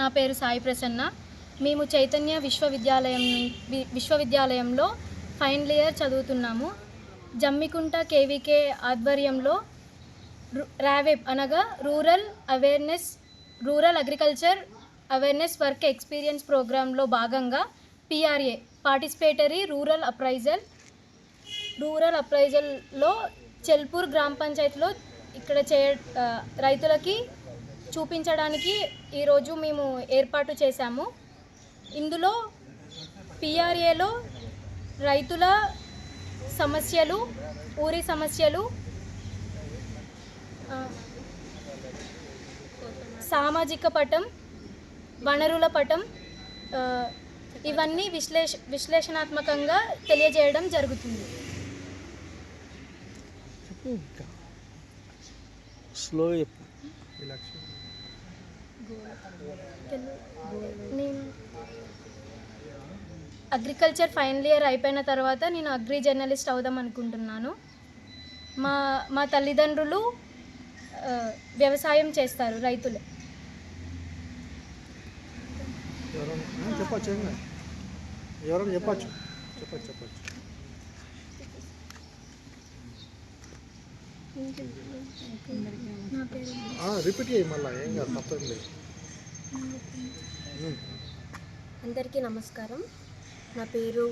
నా పేరు సాయి ప్రసన్న. మేము చైతన్య విశ్వవిద్యాలయం విశ్వవిద్యాలయంలో ఫైనల్ ఇయర్ చదువుతున్నాము. జమ్మికుంట కేవీకే ఆధ్వర్యంలో రావెబ్ అనగా rural awareness rural agriculture awareness work experience ప్రోగ్రాంలో భాగంగా PRA participatory rural appraisal rural అప్రైజల్లో Chelpur గ్రామ పంచాయతీలో ఇక్కడ చే రైతులకి చూపించడానికి ఈరోజు మేము ఏర్పాటు చేశాము. ఇందులో పిఆర్ఏలో రైతుల సమస్యలు ఊరి సమస్యలు సామాజిక పటం వనరుల పటం ఇవన్నీ విశ్లేష విశ్లేషణాత్మకంగా తెలియజేయడం జరుగుతుంది. స్లో చెప్పు. నేను అగ్రికల్చర్ ఫైనల్ ఇయర్ అయిపోయిన తర్వాత నేను అగ్రి జర్నలిస్ట్ అవుదాం అనుకుంటున్నాను. మా మా తల్లిదండ్రులు వ్యవసాయం చేస్తారు రైతులు. చెప్పచ్చు ఎవరైనా చెప్పచ్చు? చెప్పచ్చు చెప్పచ్చు. నా పేరు రిపీట్ చేయి మళ్ళీ ఏం కాదు తప్పేం లేదు. అందరికీ నమస్కారం. నా పేరు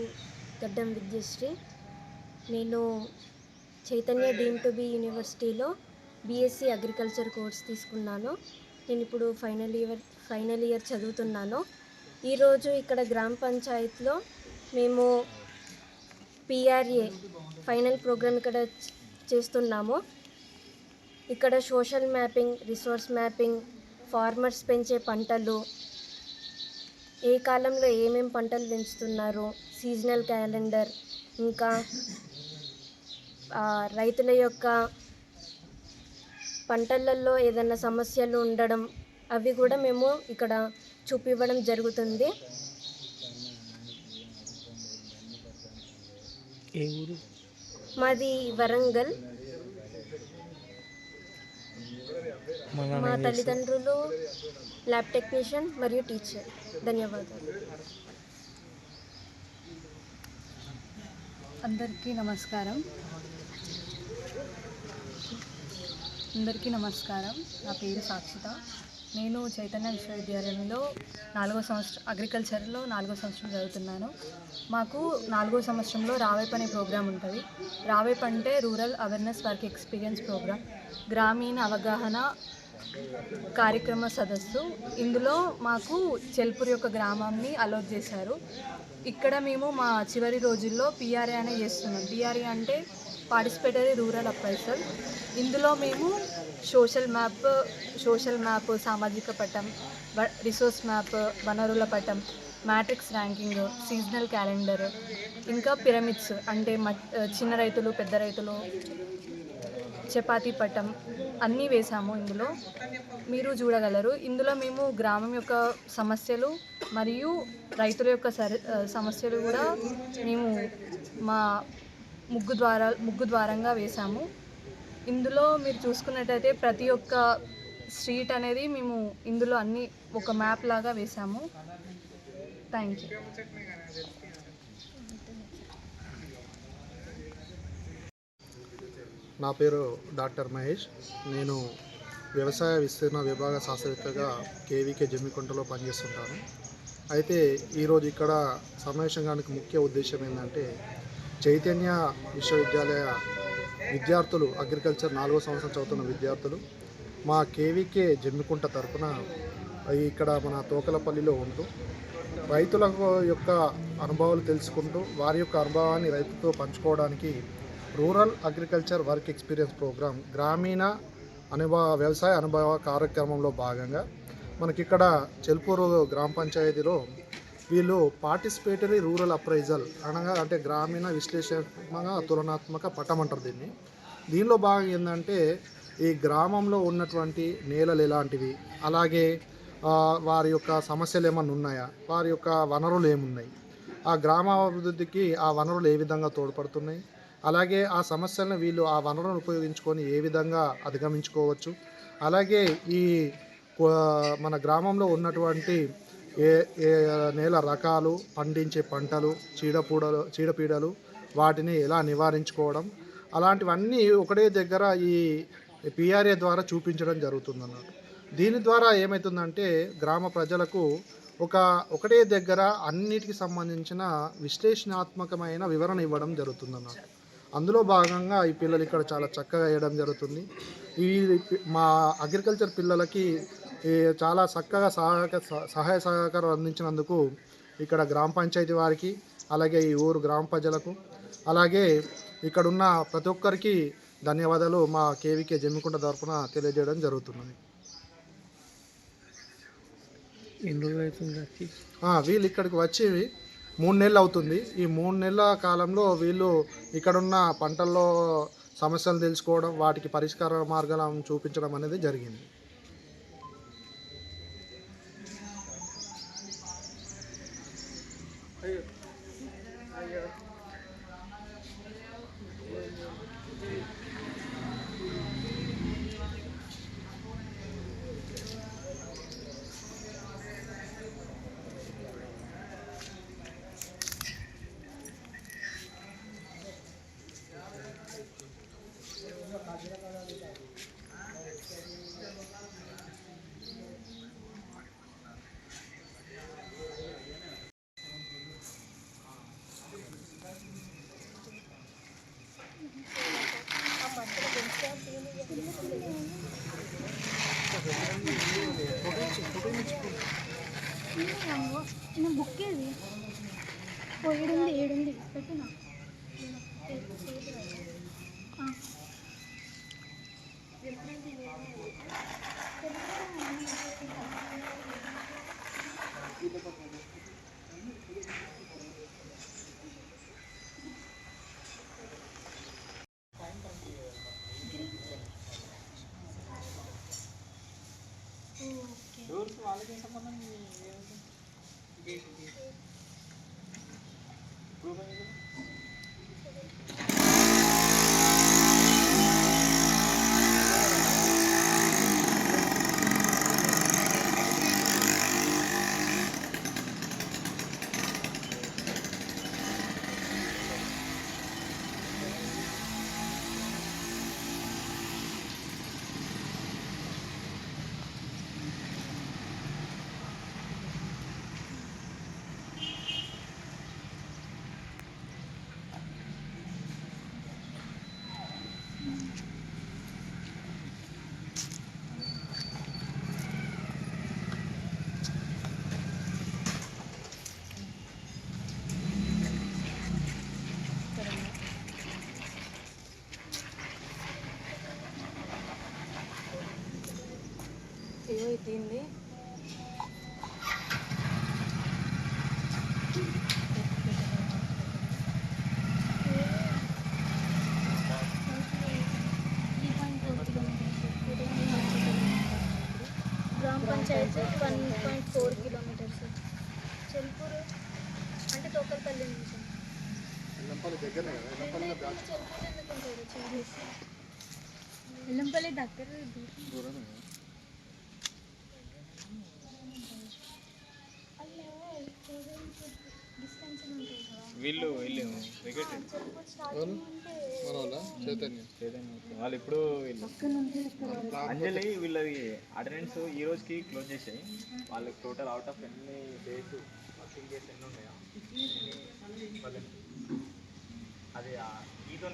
గడ్డం విద్యశ్రీ. నేను చైతన్య డీమ్ టు బి యూనివర్సిటీలో బీఎస్సీ అగ్రికల్చర్ కోర్స్ తీసుకున్నాను. నేను ఇప్పుడు ఫైనల్ ఇయర్ ఫైనల్ ఇయర్ చదువుతున్నాను. ఈరోజు ఇక్కడ గ్రామ పంచాయత్లో మేము పిఆర్ఏ ఫైనల్ ప్రోగ్రామ్ ఇక్కడ చేస్తున్నాము. ఇక్కడ social mapping resource mapping farmers పెంచే పంటలు ఏ కాలంలో ఏమేం పంటలు పెంచుతున్నారు సీజనల్ క్యాలెండర్ ఇంకా రైతుల యొక్క పంటలలో ఏదైనా సమస్యలు ఉండడం అవి కూడా మేము ఇక్కడ చూపివ్వడం జరుగుతుంది. మాది వరంగల్. మా? తల్లిదండ్రులు ల్యాబ్ టెక్నీషియన్ మరియు టీచర్. ధన్యవాదాలు. అందరికీ నమస్కారం. అందరికీ నమస్కారం. నా పేరు సాక్షిత. నేను చైతన్య విశ్వవిద్యాలయంలో నాలుగో సంవత్సరం అగ్రికల్చర్లో నాలుగో సంవత్సరం చదువుతున్నాను. మాకు నాలుగో సంవత్సరంలో రావేప్ అనే ప్రోగ్రాం ఉంటుంది. రావేప్ అంటే rural awareness work experience programme. గ్రామీణ అవగాహన కార్యక్రమ సదస్సు. ఇందులో మాకు చెల్పూర్ యొక్క గ్రామాన్ని అలోట్ చేశారు. ఇక్కడ మేము మా చివరి రోజుల్లో పిఆర్ఏ అనే చేస్తున్నాం. పిఆర్ఏ అంటే పార్టిసిపేటరీ రూరల్ అప్రైసల్ ఇందులో మేము సోషల్ మ్యాప్ సోషల్ మ్యాప్ సామాజిక పటం వ- రిసోర్స్ మ్యాప్ వనరుల పటం మ్యాట్రిక్స్ ర్యాంకింగ్ సీజనల్ క్యాలెండర్ ఇంకా పిరమిడ్స్ అంటే మ- చిన్న రైతులు పెద్ద రైతులు చపాతీ పటం అన్నీ వేసాము ఇందులో. మీరు చూడగలరు. ఇందులో మేము గ్రామం యొక్క సమస్యలు మరియు రైతుల యొక్క సమస్యలు కూడా మేము మా ముగ్గు ద్వారా ముగ్గు ద్వారంగా వేసాము. ఇందులో మీరు చూసుకున్నట్టయితే ప్రతి ఒక్క స్ట్రీట్ అనేది మేము ఇందులో అన్ని ఒక మ్యాప్ లాగా వేసాము. Thank you. నా పేరు డాక్టర్ మహేష్. నేను వ్యవసాయ విస్తీర్ణ విభాగ శాస్త్రవేత్తగా కేవీకే జమ్మికుంటలో పనిచేస్తుంటాను. అయితే ఈరోజు ఇక్కడ సమావేశంగానికి ముఖ్య ఉద్దేశం ఏంటంటే చైతన్య విశ్వవిద్యాలయ విద్యార్థులు అగ్రికల్చర్ నాలుగో సంవత్సరం చదువుతున్న విద్యార్థులు మా కేవీకే జమ్మికుంట తరపున ఇక్కడ మన తోకలపల్లిలో ఉంటూ రైతుల యొక్క అనుభవాలు తెలుసుకుంటూ వారి యొక్క అనుభవాన్ని రైతుతో పంచుకోవడానికి rural agriculture work experience programme గ్రామీణ అనుభవ వ్యవసాయ అనుభవ కార్యక్రమంలో భాగంగా మనకిక్కడ చెల్పూరు గ్రామ పంచాయతీలో వీళ్ళు పార్టిసిపేటరీ రూరల్ అప్రైజల్ అనగా అంటే గ్రామీణ విశ్లేషణాత్మక తులనాత్మక పటం అంటారు దీన్ని. దీనిలో భాగం ఏంటంటే ఈ గ్రామంలో ఉన్నటువంటి నేలలు ఎలాంటివి అలాగే వారి యొక్క సమస్యలు ఏమన్నా ఉన్నాయా వారి యొక్క వనరులు ఏమున్నాయి ఆ గ్రామ అభివృద్ధికి ఆ వనరులు ఏ విధంగా తోడ్పడుతున్నాయి అలాగే ఆ సమస్యలను వీళ్ళు ఆ వనరులను ఉపయోగించుకొని ఏ విధంగా అధిగమించుకోవచ్చు. అలాగే ఈ మన గ్రామంలో ఉన్నటువంటి ఏ ఏ నేల రకాలు పండించే పంటలు చీడపూడలు చీడపీడలు వాటిని ఎలా నివారించుకోవడం అలాంటివన్నీ ఒకటే దగ్గర ఈ పిఆర్ఏ ద్వారా చూపించడం జరుగుతుంది దీని ద్వారా ఏమవుతుందంటే గ్రామ ప్రజలకు ఒక ఒకటే దగ్గర అన్నిటికి సంబంధించిన విశ్లేషణాత్మకమైన వివరణ ఇవ్వడం జరుగుతుంది అందులో భాగంగా ఈ పిల్లలు ఇక్కడ చాలా చక్కగా వేయడం జరుగుతుంది. ఈ మా అగ్రికల్చర్ పిల్లలకి చాలా చక్కగా సహాయక సహాయ సహకారం అందించినందుకు ఇక్కడ గ్రామ పంచాయతీ వారికి అలాగే ఈ ఊరు గ్రామ ప్రజలకు అలాగే ఇక్కడున్న ప్రతి ఒక్కరికి ధన్యవాదాలు మా కేవీకే జమ్మికుంట తరఫున తెలియజేయడం జరుగుతున్నది. వీళ్ళు ఇక్కడికి వచ్చి మూడు నెలలు అవుతుంది. ఈ మూడు నెలల కాలంలో వీళ్ళు ఇక్కడున్న పంటల్లో సమస్యలు తెలుసుకోవడం వాటికి పరిష్కార మార్గాలను చూపించడం అనేది జరిగింది. Thank you. ఇది దీన్ని గ్రామ panchayat one point four kilometres. Chelpur అంటే తోకల్పల్లి నుంచి. ఎల్లంపల్లి దగ్గర. వీళ్ళు వీళ్ళు వాళ్ళు ఇప్పుడు అంజలి వీళ్ళది అటెండెన్స్ ఈ రోజుకి క్లోజ్ చేసాయి. వాళ్ళకి టోటల్ అవుట్ ఆఫ్ ఎన్ని డేస్ వర్కింగ్ డేస్ ఎన్ని ఉన్నాయా? అది ఈతో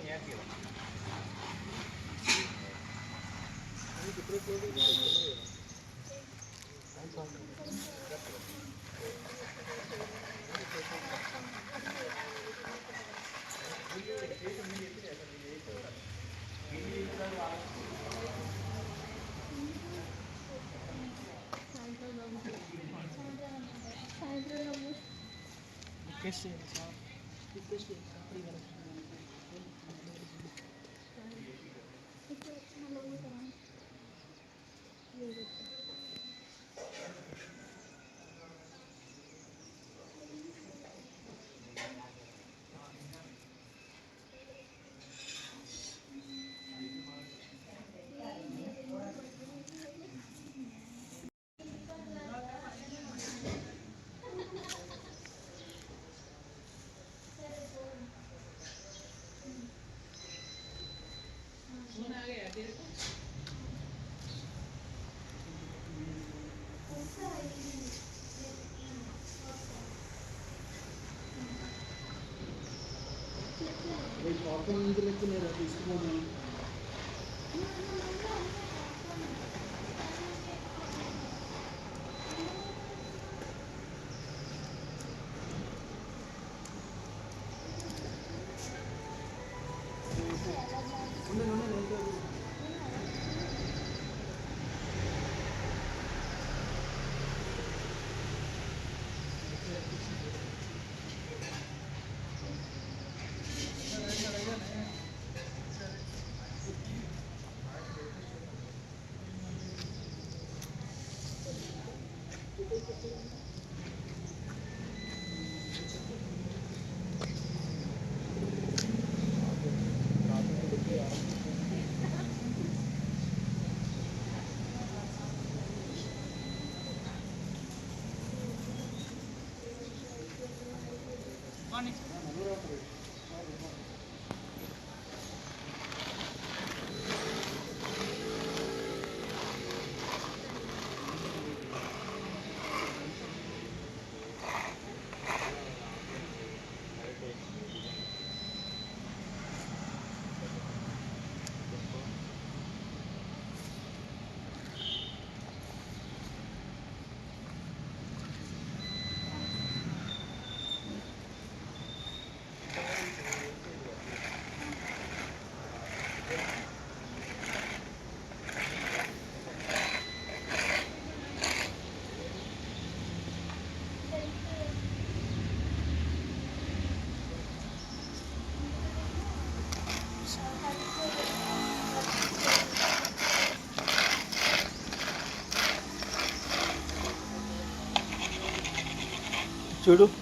कैसे हिसाब कैसे చూడు ఇది అంతే కదా